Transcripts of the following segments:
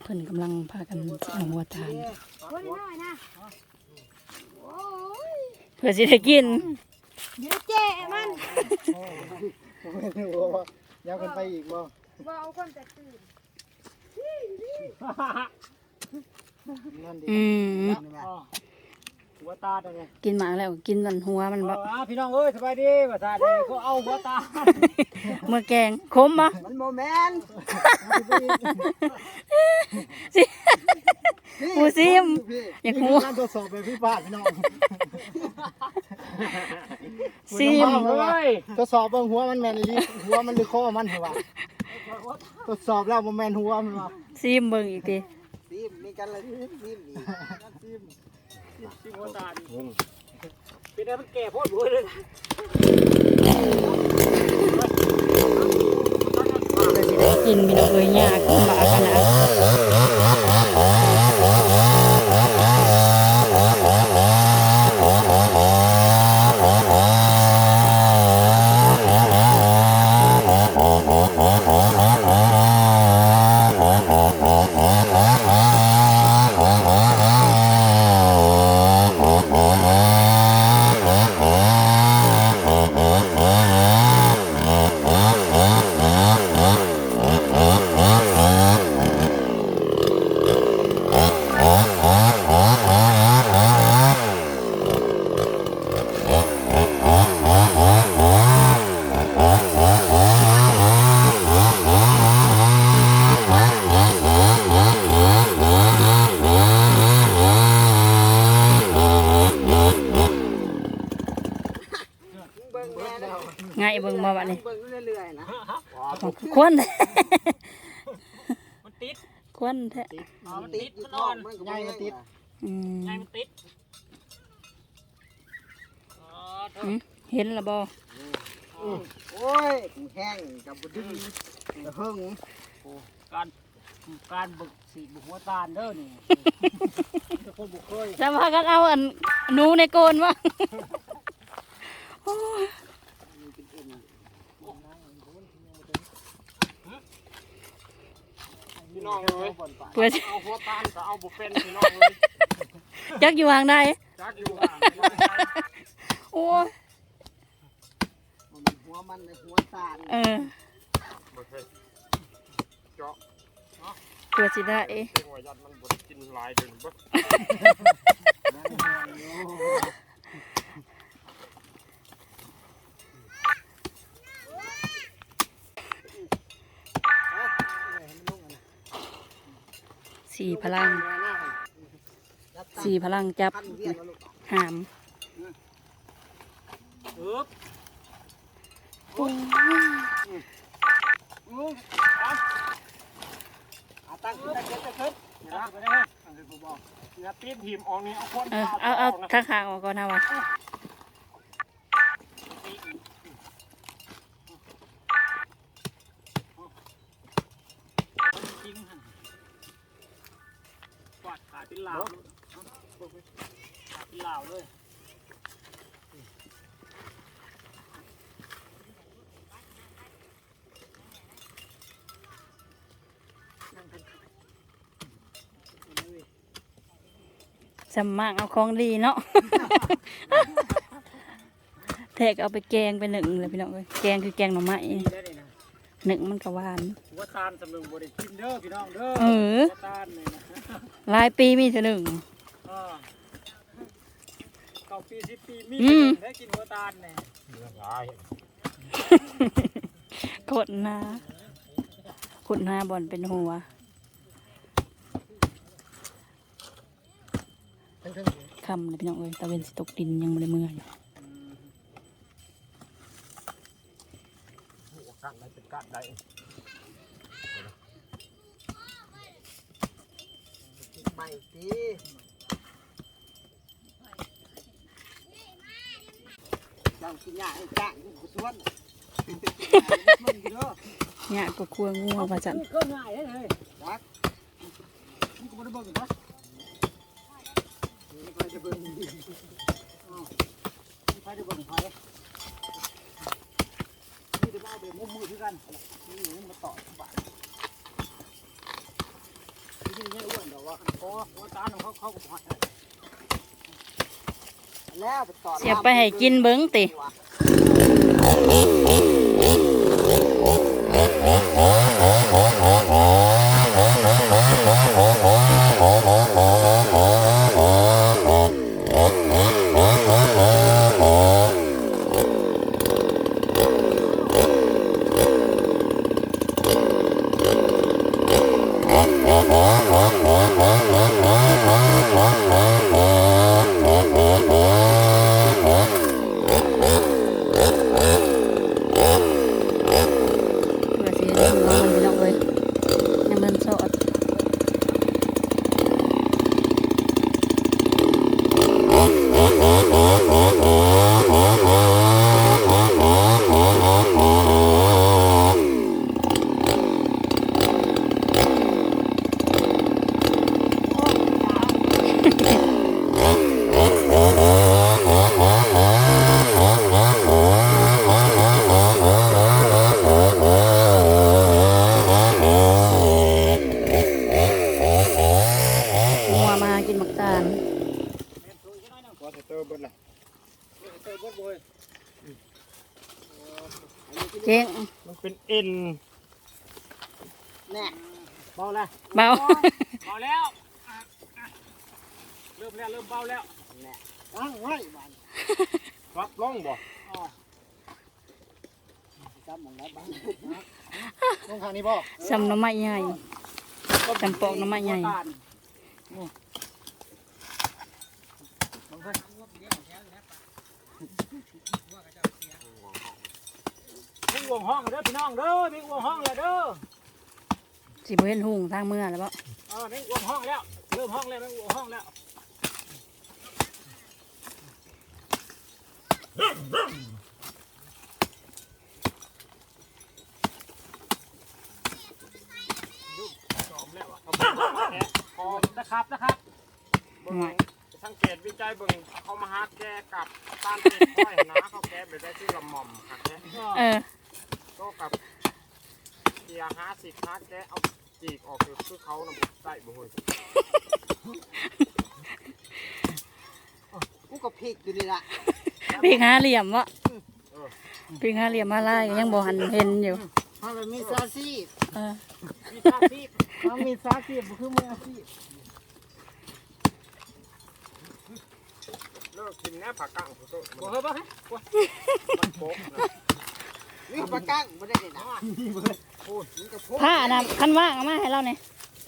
เพิ่นกำลังพากันเอาหัวทาน คนน้อยนะโอ้ยเพื่อสิได้กิน เดี๋ยวเจ๊มันผมไม่รู้ว่ายังคนไปอีกบ่บ่เอาคนแต่ตื่นนั่นดิ อืมหัวตาตัวนี้กินหมาแล้วกินมันหัวมันบ่อ่าพี่น้องเอ้ยสบายดีภาษาดีเขาเอาหัวตาเมื่อแกงขมบ่มันโมแมนหมูซิมอยากหัวการตรวจสอบไปพี่ป้าพี่น้องซิมเอ้ยตรวจสอบเบิ่งหัวมันแมนอีหัวมันหรือคอมันเหรอวะตรวจสอบแล้วบ่แมนหัวมันวะซิมเบิ่งอีกที ซิมมีกันเลยซิมอีกซิมซิมหัวตาดิเป็นอะไรมันแก่โพดหัวเลยเพื่อสิได้กินมีน้องเอ้ยยากลำบากขนาดง่ายเบิ่งบ่บัดนี้ เบิ่งเรื่อยๆนะ ควนมันติดควนแท้มันติดมันนอนใหญ่มันติดอืมไงมันติดอ๋อเถหือะมเห็นและบ่โอ้ยแห้งกับบุดึงเฮิงการการบึกสีบุกหัวตาลเด้อนี่คนบุกเคยจะพากันเอาอันหนูในโกนวะโอ้ย พี่ น้องเลยเพื่อสิเอาหัวตาลก็เอาบุเป็นพี่น้องเลยจักอยู่ห่างได้จักอยู่ห่างโอ้ยหัวมันหัวตาลเออบ่เคยเจาะเพื่อสิได้เพียงว่ายันมันบ่ได้กินหลายเดินบ่ สี่พลัง สี่พลังจับหามเอ๊บตั้งขึ้นตั้งขึ้นตั้งขึ้นจับไปได้อันนี้ผมบอกอย่าตีนทีมออกนี่เอาคนเออเอาเอาทางขางออกก่อนนะวะ ลาวขาเป็นลาวเลยสมมากเอาของดีเนาะ แทกเอาไปแกงไปหนึ่งเลยพี่น้องเอ้ยแกงคือแกงหน่อไม้นี่ได้เลยนะหนึ่งมันก็หวานหัวตาลสำนึงบ่ได้กินเด้อพี่น้องเด้อเออหัวตาลเลยนะ หลายปีมีเท่าหนึ่งอ่าเก้าปีสิบปีมีอืมได้กินหัวตาลเนี่ยกดหนาขุดหนาบอลเป็นหัว คำเลยพี่น้องเอ้ยตะเวนสิตกดินยังไม่ได้เมื่อยกัดได้เป็นกัดได้ ให ม่ทีเรากินยาไอ้จ้างกูชวนชวนกินเด้อเนี่ยก็ครัวงัวว่าจันก็ง่ายเลยเลยจักนี่กูไม่ได้บอกนะนี่ไปจะเบิ่งอ้าวนี่ไปจะเบิ่งไผนี่จะมาเอาเบ็ดมุมมือคือกันนี่มันมาต่อทุกบา ที่นี่อ้วนเดี๋ยวว่าก็ตาของเขาเขาก็บ่ให้แล้วไปต่อเสียไปให้กินเบิ้งติ เพื่อสิให้น้องมันพี่น้องเลยยังมันสด งัวมากินหมักตาล พอจะเติมเบิดละ เติมบดบ่อย เจ๊ง มันเป็นเอ็น แน่ เบาแล้วเบา เบาแล้วอะอะเริ่มแล้วเริ่มเบาแล้วตั้งไว้บ้านรับล่องบ่อ๋อจำมองได้บ้านลงทางนี้บ่สำหน้ำไม้ใหญ่จำปอกหน้ำไม้ใหญ่หัวตาลนี่ลงไปมีวงห้องเด้อพี่น้องเด้อมีวงห้องแล้วเด้อ สิบ่เห็นหุงทางเมื่อแล้วบ่เออมีวงห้องแล้วเริ่มห้องแล้วมีวงห้องแล้วจอมแล้วอะพอนะครับนะครับเบิ่งสังเกตวิจัยเบิ่งเขามาหาแกกับตานเป็ดก้อยนะเขาแกไปได้ที่ลำหม่อมค่ะแกเออโตกับ เกียร์ห้าสิบฮาแกเอาจีกออกคือคือเขานำใส่บ่เฮ้ยกูก็พริกอยู่นี่ล่ะปีกห้าเหลี่ยมวะปีกห้าเหลี่ยมมาลายก็ยังบ่หันเห็นอยู่ มันมีซาซี่เออมีชาซีบมันมีซาซี่บ่คือมืออาชีพเลิกกินแน่ผักกังโตบ่เฮ้ยบ่เฮ้ยมันโป๊ะนะ นี่ปลากั้งบ่ได้เลยนะพูดมันก็พกผ้าน่ะคันว่างเอามาให้เราเนี่ย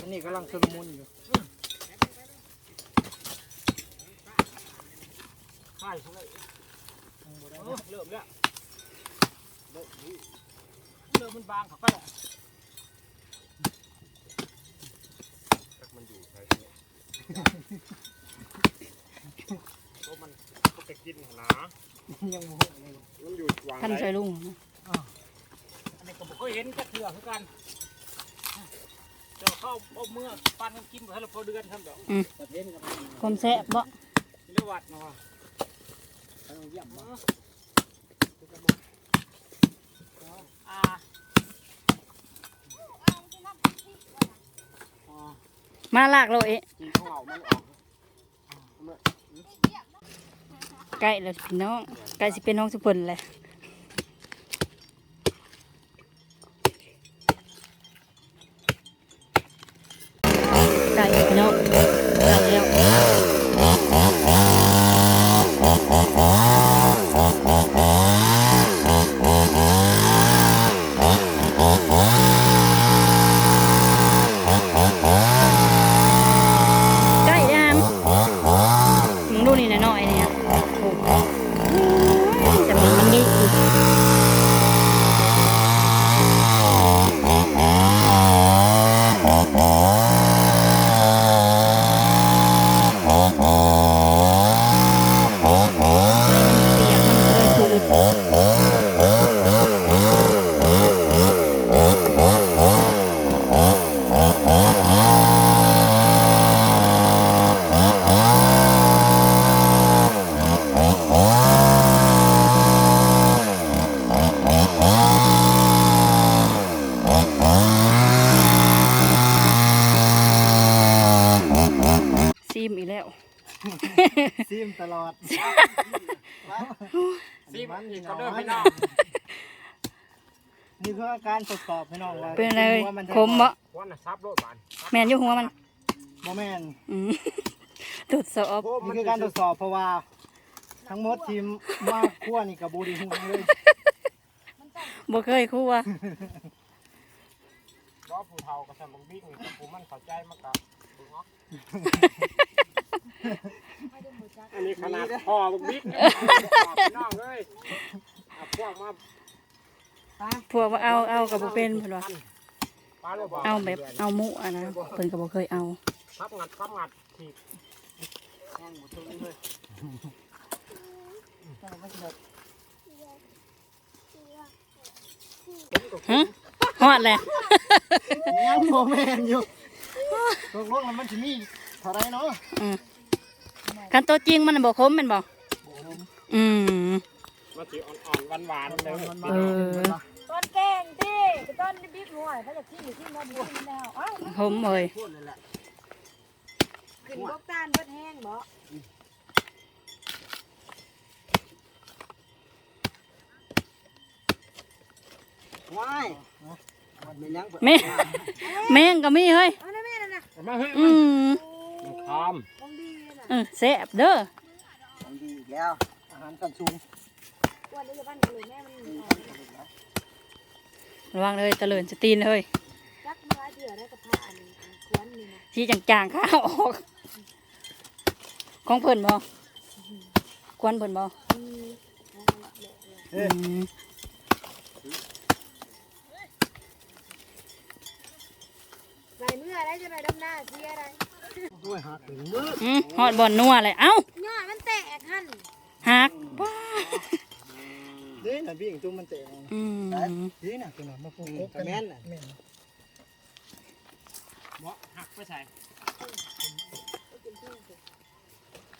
อันนี้กำลังชุลมุนอยู่ใช่เขาเลยเออเริ่มแล้วเริ่มมันบางเข้าไปแล้วมันอยู่ใช่ไหมโตมันก็จะกินนะยังบ่เลยมันอยู่วางคันได้ช่วยลุง อันนี้ก็บ่เคยเห็นจักเถื่อคือกันเดี๋ยวเข้าเอาเมื่อปันกันกินบ่ให้เราพอเดือนครับเดี๋ยวประเทศกับมันความแซ่บบ่เรียกวัดเนาะเอาเยี่ยมบ่อ่าอ๋อมาลากเราเอะกินข้าวมันออกใกล้แล้วพี่น้องใกล้สิเป็นน้องสุพลเลยใกล้พี่น้องใกล้แล้วใกล้ยังมึงดูนี่หน่อยๆเนี่ยโอ้โหแต่มันมันมี อิ่มอีกแล้ว ซิมตลอด ซีมอีกเขาเดินพี่ น้องนี่คืออาการทดสอบพี่น้องว่าเป็นอะไรว่ามันจะขมบ่วันน่ะซับโลดบานแม่นอยู่หัวมันบ่แม่นอืมตรวจสอบ นี่คือการทดสอบเพราะว่า ทั้งหมดทีมมาคั่วนี่กับบูดีฮูเลยบ่เคยครั่วรอผู้เฒ่ากับสมองบิ๊กนี่กับผู้มันเข้าใจมากกับบึงออกอันนี้ขนาดพ่อบึงบิ๊กเนี่ยพี่น้องเลยเอาพ วกมาพวกว่าเอาเอากับบ่เป็นเพิ่นว่าปลาโลบเอาแบบเอาหมูอะนะเพิ่นก็บ่เคยเอาทับงัดทับงัดทีบฮะฮอดแหละยังบ่แม่นอยู่ตกลงแล้วมันสิมีเท่าไรเนาะอืมคันตัวจริงมันน่ะบ่คมแม่นบ่อืม มาสีอ่อนๆหวานๆเลยเออต้นแกงที่ต้นบิ๊กหัวเขาจะขี้หรือขี้มาดูขี้แล้วเอ้าคมเอ้ยพูดเลยแหละขึ้นบกตาลเบิดแห้งบ่ว้ายมันเป็นยังแม่แม่งก็มีเฮ้ยเอานะแม่นั่นน่ะมาเฮ้ยอืมมันคามของดีเลยน่ะเออแซ่บเด้อมันดีอีกแล้วอาหารกันสูงอ้ วันนี้จะบ้านเลยแม่มันระวังเลยตะเลินสตีนเลยจักมาเดือได้กับผ้าอันนี้ควนนี่นะที่จางๆข้าวออก ของเพิ่นบ่กวนเพิ่นบ่อืมอืมใส่เมื่อได้จะไปดำหน้าเสียได้ด้วยหักถึงมืออืมฮอดบ่อนนัวเลยเอ้ายอดมันแตกหั่นหักว้า เด้น่ะพี่จุ่มมันเตะอืมเด้น่ะตัวน่ะมาปลูกกันแม่นน่ะแม่นบ่หักไปใส่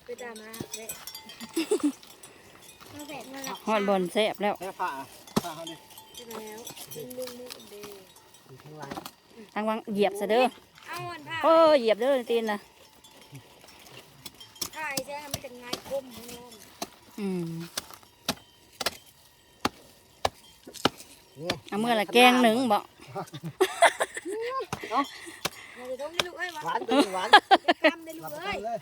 ไปตามมาเด้มาแตกมาแล้วฮอดบ่อนแซ่บแล้วแค่ผ้าผ้าเขาดิใช่แล้วดึงดึงมือเด้อยู่ข้างหลังทางวังเหยียบซะเด้อเอาอันผ้าโอ้เหยียบเด้อตีนน่ะผ้าไอ้แจ้งมันจะง่ายคมของน้องอืม เอาเมื่อละแกงหนึ่งบ่เราจะต้องได้ลูกเอ้ยหวะวานตัวนี้หวานทำได้ลูรับกประกัเอ้นยเลย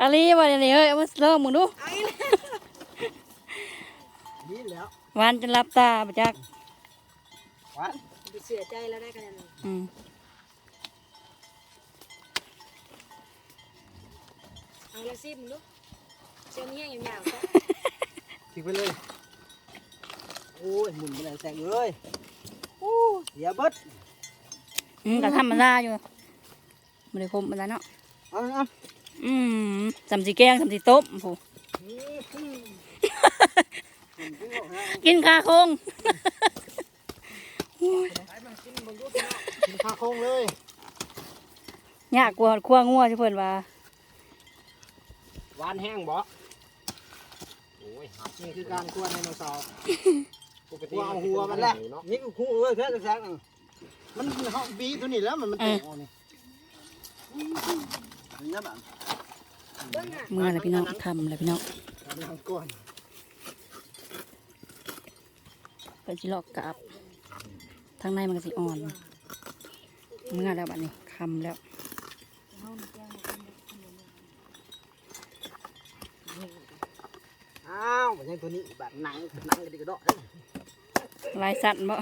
อะลีว่านี่เฮ้ยเอามาเริ่มมึงดูเอาอีกแล้วนี่แล้วหวานจนรับตาบ่จักหวานไปเสียใจแล้วได้กันแล้วอืมเอาละสิมึงลูกเสียงเงี้ยยาวๆซะทิ้งไปเลยโอ้ยหมุนไปไหนแสงเอ้ยโอ้เสียเบิดอืมก็ธรรมดาอยู่บ่ได้คมปานใดเนาะเอาเอาอืมสำสิแกงสำสิต้มผู้กินคาคงกินข้าวโค้งเลยยากกว่าคั่วงัวที่เพิ่นว่าหวานแห้งบ่โอ้ยหักนี่คือการควรไดโนเสาร์ ปกหัวเอาหัวมันแหละนี่คือคู่เลยแค่แสงนึงมันมันเฮาบีตัวนี้แล้วมันมันแตกออกนี่นี่นะบ้านเบิ่งอะเมื่อไรพี่น้องทำเลยพี่น้องอันนี้เอาก่อนเพิ่นสิลอกกลับทางในมันก็สิอ่อน เมื่อแล้วบัดนี้คำแล้วอ้าวมันยังตัวนี้บาดหนังหนังกระดิกกระเดาะเด้อ ลายสั่นบ่